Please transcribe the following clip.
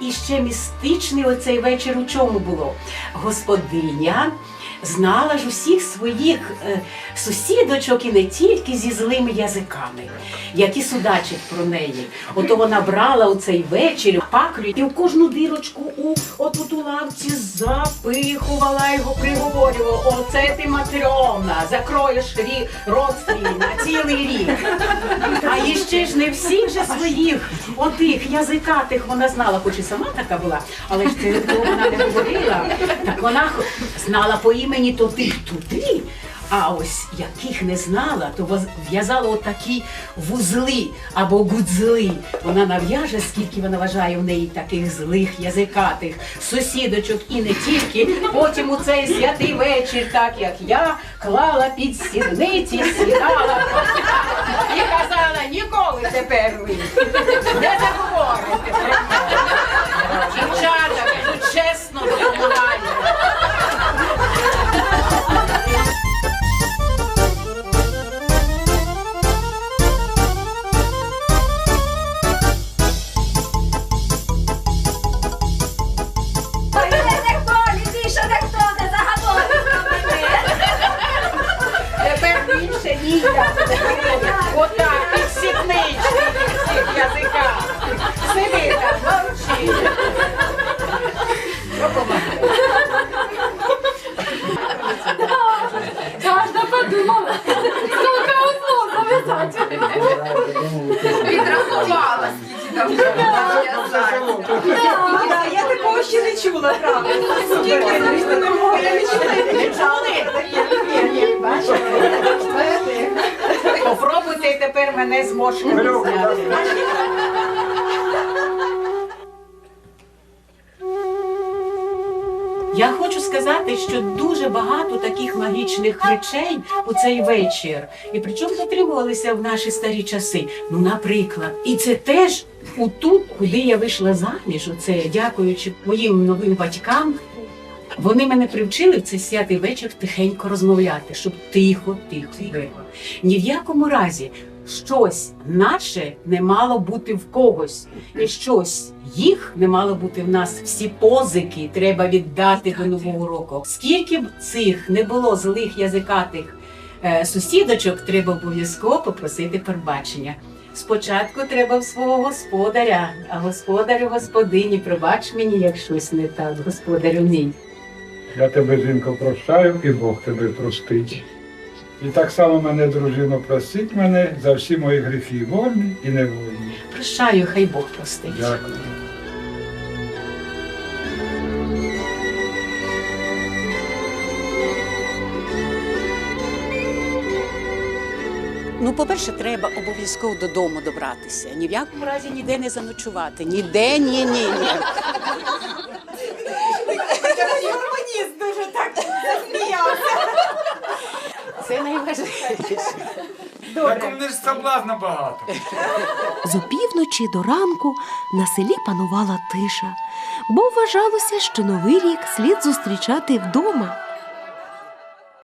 і ще містичний оцей вечір у чому було? Господиня знала ж усіх своїх е, сусідочок і не тільки зі злими язиками, які судачать про неї. Ото вона брала у цей вечір паклю і в кожну дирочку у отут у лавці запихувала його, приговорювала, оце ти матрьона, закроєш рі, рот на цілий рік. А іще ж не всіх же своїх отих язикатих вона знала, хоч і сама така була, але ж це вона не говорила. Так вона знала по імені то тих туди. А ось яких не знала, то в'язала отакі вузли або гудзли. Вона нав'яже, скільки вона вважає в неї таких злих язикатих сусідочок і не тільки. Потім у цей святий вечір, так як я, клала під сідниці, сідала і казала, ніколи тепер ви не заговорите. про Підрахувала, скільки там. Я такого ще не чула, правда. Скільки завжди я не чула. Не чули? Ні, бачите? Попробуйте тепер мене з Я хочу сказати, що дуже багато таких магічних речей у цей вечір, і причому дотримувалися в наші старі часи. Ну, наприклад, і це теж отут, куди я вийшла заміж, оце дякуючи моїм новим батькам. Вони мене привчили в цей святий вечір тихенько розмовляти, щоб тихо, тихо було. Ні в якому разі щось наше не мало бути в когось, і щось їх не мало бути в нас. Всі позики треба віддати до нового року. Скільки б цих не було злих язикатих е, сусідочок, треба обов'язково попросити пробачення. Спочатку треба в свого господаря, а господарю господині, пробач мені, як щось не так, господарю мій. Я тебе, жінко, прощаю, і Бог тебе простить. І так само мене, дружино, простить мене за всі мої гріхи, вольні і невольні. Прощаю, хай Бог простить. Дякую. Ну, по-перше, треба обов'язково додому добратися. Ні в якому разі ніде не заночувати. Ніде, ні, ні, ні. Гармоніст дуже так засміявся. Це найважливіше. Так у мене ж соблазна багато. З опівночі до ранку на селі панувала тиша, бо вважалося, що новий рік слід зустрічати вдома.